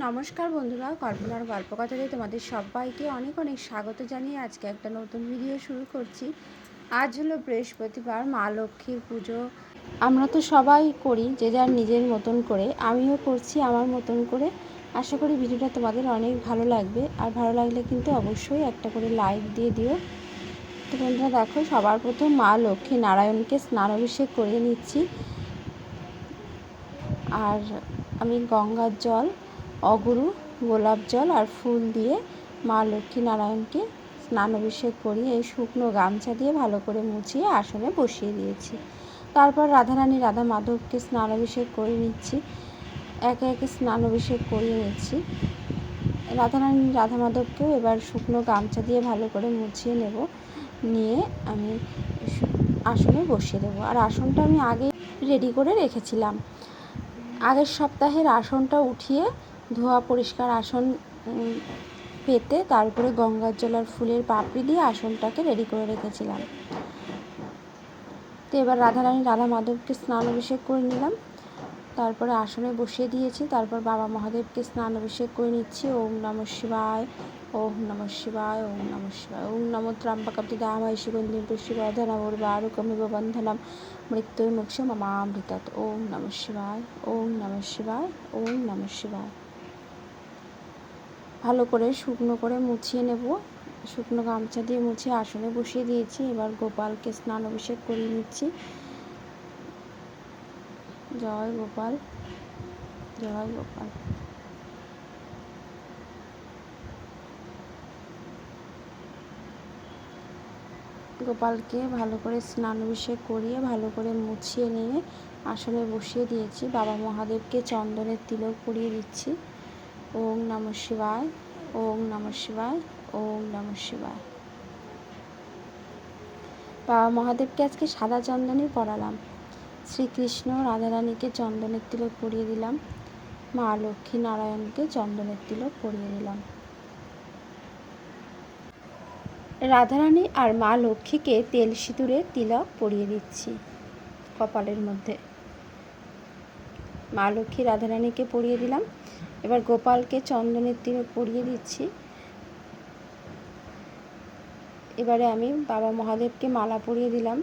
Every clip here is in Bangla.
নমস্কার বন্ধুরা, কল্পনার গল্প গল্পকথাতে তোমাদের সবাইকে অনেক অনেক স্বাগত জানিয়ে আজকে একটা নতুন ভিডিও শুরু করছি। আজ হলো বৃহস্পতিবার, মা লক্ষ্মীর পুজো। আমরা তো সবাই করি, যে যার নিজের মতন করে। আমিও করছি আমার মতন করে। আশা করি ভিডিওটা তোমাদের অনেক ভালো লাগবে। আর ভালো লাগলে কিন্তু অবশ্যই একটা করে লাইক দিয়ে দিও। তো বন্ধুরা দেখো, সবার প্রথম মা লক্ষ্মী নারায়ণকে স্নান অভিষেক করিয়ে নিচ্ছি। আর আমি গঙ্গার জল অগুরু, গোলাপ জল আর ফুল দিয়ে মা লক্ষ্মী নারায়ণকে স্নান অভিষেক করিয়ে এই শুকনো গামছা দিয়ে ভালো করে মুছিয়ে আসনে বসিয়ে দিয়েছি। তারপর রাধারানী রাধা মাধবকে স্নান অভিষেক করে নিচ্ছি। একে একে স্নান অভিষেক করিয়ে নিচ্ছি। রাধারানী রাধা মাধবকেও এবার শুকনো গামছা দিয়ে ভালো করে মুছিয়ে নেব। নিয়ে আমি আসনে বসিয়ে দেবো। আর আসনটা আমি আগে রেডি করে রেখেছিলাম। আগের সপ্তাহের আসনটা উঠিয়ে ধোয়া পরিষ্কার আসন পেতে তারপরে গঙ্গার জল আর ফুলের পাপড়ি দিয়ে আসনটাকে রেডি করে রেখেছিলাম। তো এবার রাধারানী রাধা মাধবকে স্নান অভিষেক করে নিলাম। তারপরে আসনে বসিয়ে দিয়েছি। তারপর বাবা মহাদেবকে স্নান অভিষেক করে নিচ্ছি। ওম নম শিবায়, ওম নম শিবায়, ওম নম শিবায়, ওম নম ত্রাম্বকব্দি দামায় শিবন্দিম পুষ্টিবর্ধনম উর্বারুকমিব বন্ধনম মৃত্যুর্মুক্ষ মমামৃতত ওম নম শিবায়, ওম নম শিবায়, ওম নম শিবায়। ভালো করে শুকনো করে মুছিয়ে নেব। শুকনো গামছা দিয়ে মুছিয়ে আসনে বসিয়ে দিয়েছি। এবার গোপালকে স্নান অভিষেক করিয়ে নিচ্ছি। জয় গোপাল জয় গোপাল। গোপালকে ভালো করে স্নান অভিষেক করিয়ে, ভালো করে মুছিয়ে নিয়ে আসনে বসিয়ে দিয়েছি। বাবা মহাদেবকে চন্দনের তিলক পরিয়ে দিচ্ছি। ওম নম শিবায়, ওম নম শিবায়, ওম নম শিবায়। বাবা মহাদেবকে আজকে সাদা চন্দনই পরালাম। শ্রীকৃষ্ণ রাধারানীকে চন্দনের তিলক পরিয়ে দিলাম। মা লক্ষ্মী নারায়ণকে চন্দনের তিলক পরিয়ে দিলাম। রাধারানী আর মা লক্ষ্মীকে তেল সিঁদুরের তিলক পরিয়ে দিচ্ছি কপালের মধ্যে। মা লক্ষ্মী রাধারানীকে পরিয়ে দিলাম। এবার গোপালকে চন্দনের তিলক পরিয়ে দিচ্ছি। এবারে আমি বাবা মহাদেবকে মালা পরিয়ে দিলাম।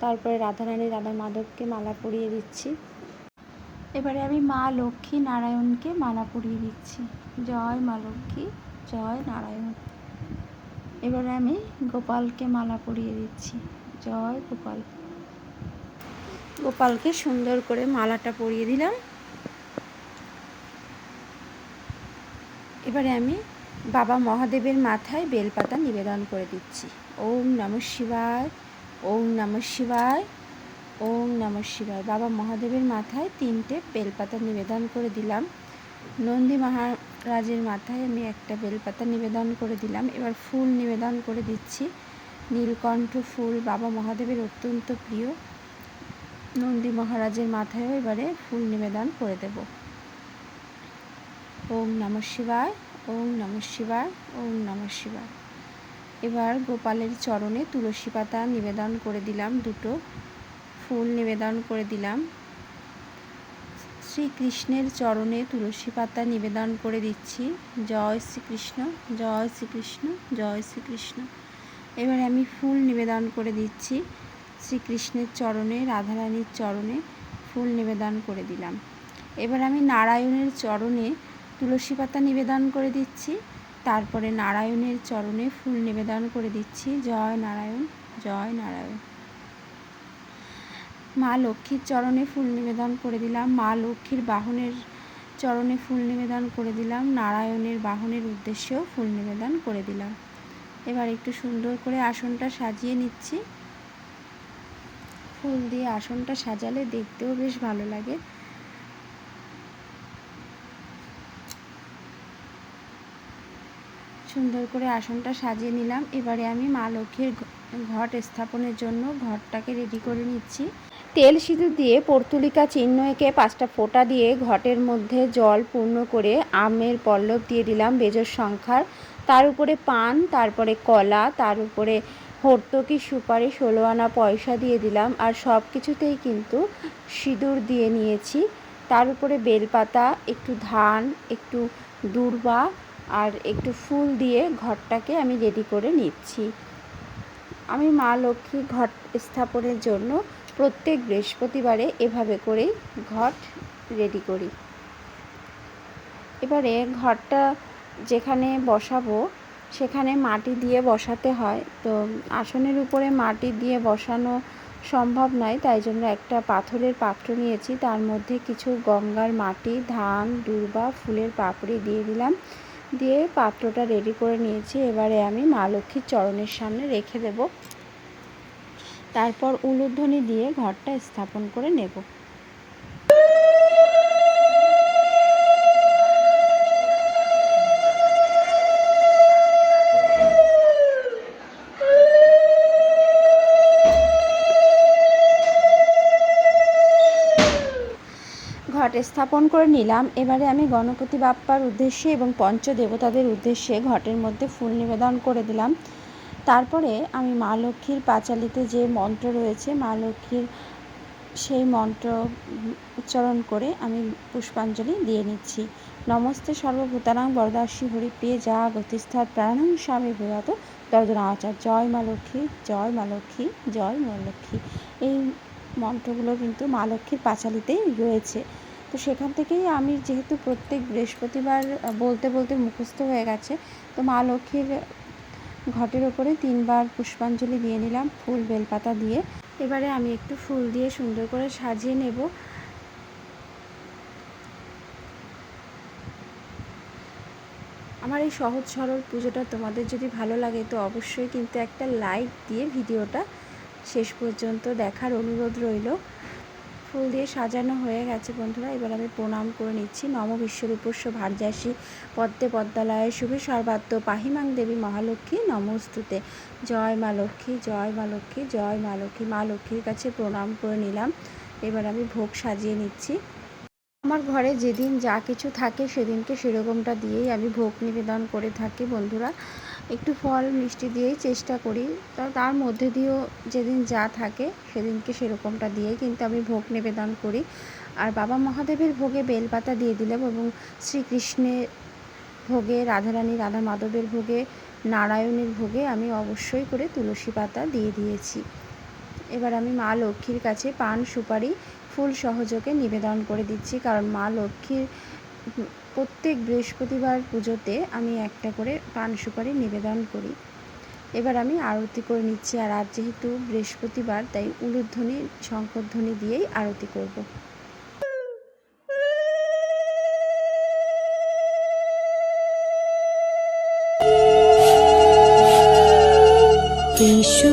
তারপরে রাধারানী রাধা মাধবকে মালা পরিয়ে দিচ্ছি। এবারে আমি মা লক্ষ্মী নারায়ণকে মালা পরিয়ে দিচ্ছি। জয় মা লক্ষ্মী, জয় নারায়ণ। এবারে আমি গোপালকে মালা পরিয়ে দিচ্ছি। জয় গোপাল। গোপালকে সুন্দর করে মালাটা পরিয়ে দিলাম। এবারে আমি বাবা মহাদেবের মাথায় বেলপাতা নিবেদন করে দিচ্ছি। ওম নম শিবায়, ওম নম শিবায়, ওম নম শিবায়। বাবা মহাদেবের মাথায় তিনটে বেলপাতা নিবেদন করে দিলাম। নন্দী মহারাজের মাথায় আমি একটা বেলপাতা নিবেদন করে দিলাম। এবার ফুল নিবেদন করে দিচ্ছি। নীলকণ্ঠ ফুল বাবা মহাদেবের অত্যন্ত প্রিয়। নন্দী মহারাজের মাথায়ও এবারে ফুল নিবেদন করে দেব। ওম নম শিবায়, ওম নম শিবায়, ওম নম শিবায়। এবার গোপালের চরণে তুলসী পাতা নিবেদন করে দিলাম দুটো, ফুল নিবেদন করে দিলাম। শ্রীকৃষ্ণের চরণে তুলসী পাতা নিবেদন করে দিচ্ছি। জয় শ্রীকৃষ্ণ জয় শ্রীকৃষ্ণ জয় শ্রীকৃষ্ণ। এবার আমি ফুল নিবেদন করে দিচ্ছি। শ্রীকৃষ্ণের চরণে, রাধারানীর চরণে ফুল নিবেদন করে দিলাম। এবার আমি নারায়ণের চরণে তুলসী পাতা নিবেদন করে দিচ্ছি। তারপরে নারায়ণের চরণে ফুল নিবেদন করে দিচ্ছি। জয় নারায়ণ জয় নারায়ণ। মা লক্ষ্মীর চরণে ফুল নিবেদন করে দিলাম। মা লক্ষ্মীর বাহনের চরণে ফুল নিবেদন করে দিলাম। নারায়ণের বাহনের উদ্দেশ্যেও ফুল নিবেদন করে দিলাম। এবার একটু সুন্দর করে আসনটা সাজিয়ে নিচ্ছি। ফুল দিয়ে আসনটা সাজালে দেখতেও বেশ ভালো লাগে। সুন্দর করে আসনটা সাজিয়ে নিলাম। এবারে আমি মা লক্ষ্মীর ঘট স্থাপনের জন্য ঘরটাকে রেডি করে নিচ্ছি। তেল সিঁদুর দিয়ে পর্তুলিকা চিহ্ন এঁকে পাঁচটা ফোঁটা দিয়ে ঘটের মধ্যে জল পূর্ণ করে আমের পল্লব দিয়ে দিলাম বেজর সংখ্যার। তার উপরে পান, তারপরে কলা, তার উপরে হর্তকি, সুপারি ষোলো আনা পয়সা দিয়ে দিলাম। আর সব কিছুতেই কিন্তু সিঁদুর দিয়ে নিয়েছি। তার উপরে বেলপাতা, একটু ধান, একটু দূর্বা আর একটু ফুল দিয়ে ঘরটাকে আমি রেডি করে নিচ্ছি। আমি মা লক্ষ্মী ঘট স্থাপনের জন্য প্রত্যেক বৃহস্পতিবারে এভাবে করেই ঘট রেডি করি। এবারে ঘরটা যেখানে বসাবো, সেখানে মাটি দিয়ে বসাতে হয়। তো আসনের উপরে মাটি দিয়ে বসানো সম্ভব নয়, তাই জন্য একটা পাথরের পাত্র নিয়েছি। তার মধ্যে কিছু গঙ্গার মাটি, ধান, দূর্বা, ফুলের পাপড়ি দিয়ে দিলাম। দিয়ে পাত্রটা রেডি করে নিয়েছি। এবারে আমি মা লক্ষ্মীর চরণের সামনে রেখে দেব। তারপর উলুধ্বনি দিয়ে ঘরটা স্থাপন করে নেব। ঘট স্থাপন করে নিলাম। এবারে আমি গণপতি বাপ্পার উদ্দেশ্যে এবং পঞ্চদেবতাদের উদ্দেশ্যে ঘটের মধ্যে ফুল নিবেদন করে দিলাম। তারপরে আমি মা লক্ষ্মীর পাঁচালিতে যে মন্ত্র রয়েছে, মা লক্ষ্মীর সেই মন্ত্র উচ্চারণ করে আমি পুষ্পাঞ্জলি দিয়ে নিচ্ছি। নমস্তে সর্বভূতানাং বরদাসী হরিপ্রিয়ে, যা গতিস্থাত প্রাণাং স্বামী ভূয়াত। দর্দনা আচার, জয় মা লক্ষ্মী, জয় মা লক্ষ্মী, জয় মা লক্ষ্মী। এই মন্ত্রগুলো কিন্তু মা লক্ষ্মীর পাঁচালিতেই রয়েছে। তো সেখান থেকেই আমি যেহেতু প্রত্যেক বৃহস্পতিবার বলতে বলতে মুখস্থ হয়ে গেছে, তো মা লক্ষ্মীর ঘটের ওপরে তিনবার পুষ্পাঞ্জলি দিয়ে নিলাম ফুল বেলপাতা দিয়ে। এবারে আমি একটু ফুল দিয়ে সুন্দর করে সাজিয়ে নেব। আমার এই সহজ সরল পুজোটা তোমাদের যদি ভালো লাগে তো অবশ্যই কিন্তু একটা লাইক দিয়ে ভিডিওটা শেষ পর্যন্ত দেখার অনুরোধ রইল। ফুল দিয়ে সাজানো হয়ে গেছে, বন্ধুরা। এবার আমি প্রণাম করে নিচ্ছি। নম বিশ্বরূপস্য ভার্যাসী পদ্মে পদ্মালয়ে শুভে সর্বাত্ম পাহিমাং দেবী মহালক্ষ্মী। নমস্তুতে জয় মা লক্ষ্মী, জয় মা লক্ষ্মী, জয় মা লক্ষ্মী। মা লক্ষ্মীর কাছে প্রণাম করে নিলাম। এবার আমি ভোগ সাজিয়ে নিচ্ছি। আমার ঘরে যেদিন যা কিছু থাকে সেদিনকে সেরকমটা দিয়েই আমি ভোগ নিবেদন করে থাকি, বন্ধুরা। একটু ফল, মিষ্টি দিয়েই চেষ্টা করি। তার মধ্যে দিয়েও যেদিন যা থাকে, সেদিনকে সেরকমটা দিয়েই কিন্তু আমি ভোগ নিবেদন করি। আর বাবা মহাদেবের ভোগে বেলপাতা দিয়ে দিলাম এবং শ্রীকৃষ্ণের ভোগে, রাধারানী রাধা মাধবের ভোগে, নারায়ণের ভোগে আমি অবশ্যই করে তুলসী পাতা দিয়ে দিয়েছি। এবার আমি মা লক্ষ্মীর কাছে পান সুপারি, ফুল সহযোগে নিবেদন করে দিচ্ছি। কারণ মা লক্ষ্মীর প্রত্যেক বৃহস্পতিবার পুজোতে আমি একটা করে পান সুপারি নিবেদন করি। এবার আমি আরতি করে নিচ্ছি, আর আজ যেহেতু বৃহস্পতিবার, তাই উলুধ্বনি, শঙ্করধ্বনি দিয়েই আরতি করব। এসো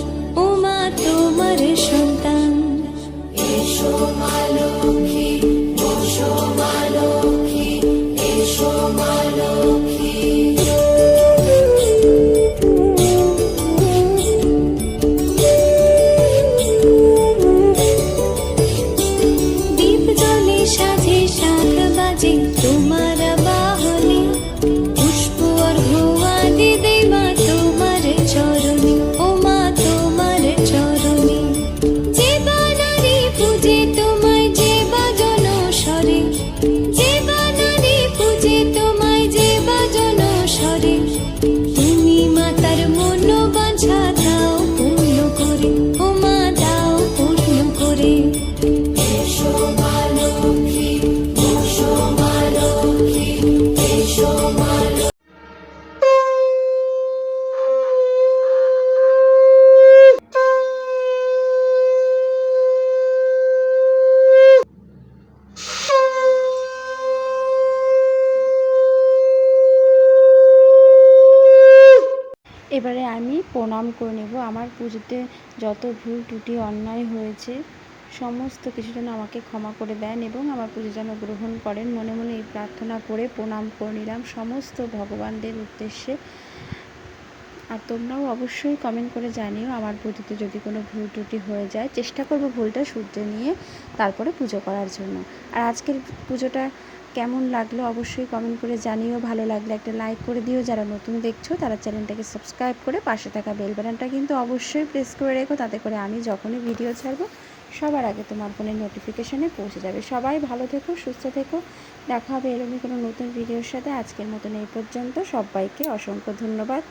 প্রণাম করে নেব। আমার পুজোতে যত ভুল ত্রুটি, অন্যায় হয়েছে, সমস্ত কিছু যেন আমাকে ক্ষমা করে দেন এবং আমার পুজো যেন গ্রহণ করেন। মনে মনে এই প্রার্থনা করে প্রণাম করে নিলাম। সমস্ত ভগবানদের উদ্দেশ্যে। আর তোমরাও অবশ্যই কমেন্ট করে জানিও আমার পুজোতে যদি কোনো ভুল ত্রুটি হয়ে যায়। চেষ্টা করব ভুলটা শুধরে নিয়ে তারপরে পুজো করার জন্য। আর আজকের পুজোটা কেমন লাগল অবশ্যই কমেন্ট করে জানিও। ভালো লাগলে একটা লাইক করে দিও। যারা নতুন দেখছ, তারা চ্যানেলটাকে সাবস্ক্রাইব করে পাশে থাকা বেল বাটনটা কিন্তু অবশ্যই প্রেস করে রেখো। তাতে করে আমি যখনই ভিডিও ছাড়বো, সবার আগে তোমার ফোনের নোটিফিকেশানে পৌঁছে যাবে। সবাই ভালো থেকো, সুস্থ থেকো। দেখা হবে এরকমই কোনো নতুন ভিডিওর সাথে। আজকের মতন এই পর্যন্ত। সবাইকে অসংখ্য ধন্যবাদ।